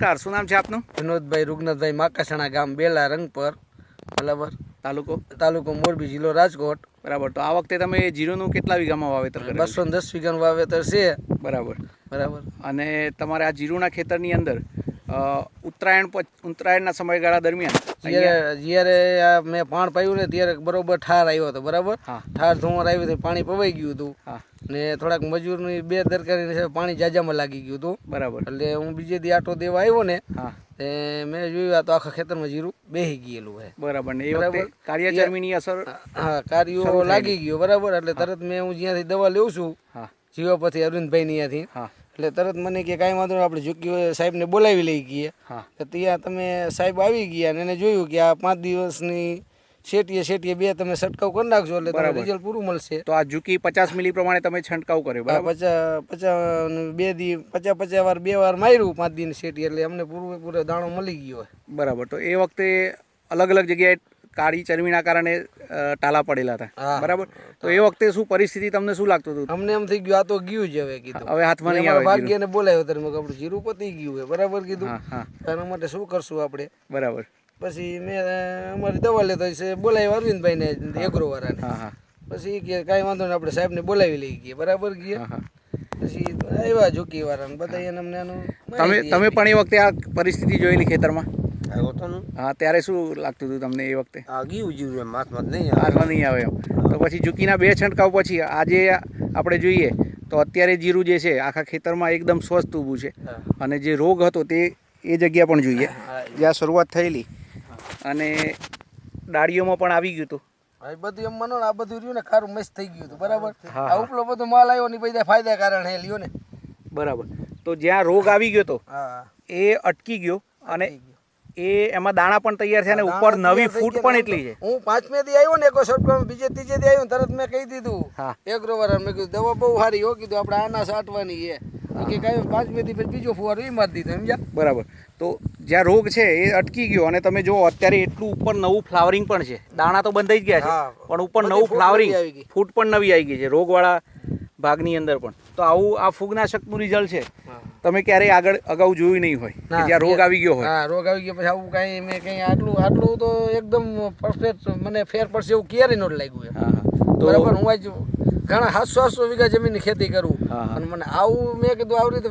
નમસ્કાર શું નામ છે આપનું? વિનોદભાઈ રૂગનાથભાઈ માકાસણા ગામ બેલા રંગપર બરાબર? તાલુકો? તાલુકો મોરબી જિલ્લો રાજકોટ. બરાબર તો આ વખતે તમે જીરુનું કેટલા વીઘામાં વાવેતર કરેલું બસો દસ વીઘાનું વાવેતર છે. બરાબર. બરાબર. અને તમારે આ જીરુના ખેતરની અંદર ઉત્તરાયણ ઉત્તરાયણના સમયગાળા દરમિયાન જ્યારે મેં પાણ પાયું ને ત્યારે બરોબર ઠાર આવ્યો હતો બરાબર? ઠાર ધુમર આવ્યું હતું પાણી પવાઈ ગયું હતું. ને થોડાક મજૂરની બે દરકારી પાણી જાજામાં લાગી ગયું હતું. બરાબર. એટલે હું બીજે દી આટો દેવા આવ્યો ને એ મેં જોયું આ તો આખા ખેતરમાં જીરું બેહી ગયેલું છે બરાબર. ને એ. વખતે કાર્યચર્મીની અસર હા કાર્યો લાગી ગયો બરાબર? એટલે તરત મેં હું જ્યાંથી દવા લેવું છું હા. જીવાપતિ અરવિંદભાઈ ત્યાંથી. હા. એટલે તરત મને કે કાંઈ વાંધો નહીં આપણે ઝુકી સાહેબને બોલાવી લઈ ગઈએ. હા. તો ત્યાં તમે સાહેબ આવી ગયા અને એને જોયું કે આ પાંચ દિવસની શેટીએ શેટીએ બે તમે છંટકાવ કરી નાખજો એટલે તમારે. રિઝલ્ટ પૂરું મળશે. તો આ ઝુકી પચાસ મિલી પ્રમાણે તમે છંટકાવ કર્યો બરાબર? પચાસ પચાસ બે દી પચાસ પચાસ વાર બે વાર માર્યું પાંચ દિન શેટી એટલે અમને પૂરું પૂરો દાણો મળી ગયો. બરાબર. તો એ વખતે અલગ અલગ જગ્યાએ કાળી ચરબીના કારણે ટાલા પડેલા હતા. બરાબર? તો એ વખતે શું પરિસ્થિતિ તમને શું લાગતું હતું? અમને એમ થઈ ગયું આ તો ગયું જ હવે કીધું. હવે હાથમાં નહીં આવે. ભાગ્યને બોલાવ્યો ત્યારે મેં આપણું જીરું પતી ગયું છે. બરાબર કીધું? એના માટે શું કરશું આપણે? બરાબર. પછી મેં અમારી દવા લેતો છે બોલાવી અરવિંદભાઈને એગ્રો વાળાને હા હા. પછી કે કાંઈ વાંધો નહીં આપણે સાહેબને બોલાવી લઈ ગઈએ બરાબર ગયા પછી આવ્યા ઝુકી વાળાને બધા એને અમને તમે તમે પણ એ વખતે આ પરિસ્થિતિ જોયેલી ખેતરમાં? આવ્યો તો ને? હા ત્યારે શું લાગતું હતું તમને એ વખતે? આ ઉજ્યું એમ હાથમાં નહીં. હાથમાં નહીં આવે એમ. તો પછી ઝૂકીના બે છંટકાવ પછી આજે આપણે જોઈએ તો અત્યારે જીરું જે છે આખા ખેતરમાં એકદમ સ્વસ્થ ઊભું છે. અને જે રોગ હતો તે એ જગ્યા પણ જોઈએ. જ્યાં શરૂઆત થયેલી. અને ડાળીઓમાં પણ આવી ગયું હતું. બધું એમ માનો આ બધું રહ્યું ને ખારું મસ્ત થઈ ગયું હતું બરાબર? આ ઉપલો બધો માલ આવ્યો ને બધા ફાયદા કારણ હે લ્યો ને. બરાબર. તો જ્યાં રોગ આવી ગયો હતો એ અટકી ગયો અને. એ એમાં દાણા પણ તૈયાર છે અને ઉપર નવી ફૂટ પણ એટલી છે. હું પાંચમે દી આવ્યો ને એકો શોર્ટ બીજે ત્રીજે દી આવ્યો તરત મેં કહી દીધું. હા. એગ્રો મેં કીધું દવા બહુ સારી હો કીધું આપણે આના સાટવાની એ કે કાંઈ પાંચમે દી પછી બીજો ફુવારો એ મારી દીધો સમજ્યા? બરાબર. તો જ્યાં રોગ છે એ અટકી ગયો અને તમે જો અત્યારે એટલું ઉપર નવું ફ્લાવરિંગ પણ છે. દાણા તો બંધાઈ જ ગયા છે પણ ઉપર નવું ફ્લાવરિંગ. ફૂટ પણ નવી આવી ગઈ છે. રોગવાળા ભાગની અંદર પણ. તો આવું આ ફૂગનાશકનું રિઝલ્ટ છે. તમે ક્યારેય આગળ અગાઉ જોયું નહીં હોય જ્યાં રોગ આવી ગયો હોય. હા રોગ આવી ગયો પછી આવું કાંઈ મેં કંઈ આટલું આટલું તો એકદમ પરફેક્ટ મને ફેર પડશે એવું ક્યારેય નહોતું લાગ્યું હા તો બરાબર હું આજ ઘણા સાતસો આઠસો વીઘા જમીનની ખેતી કરું. અને મને આવું મેં કીધું આવી રીતે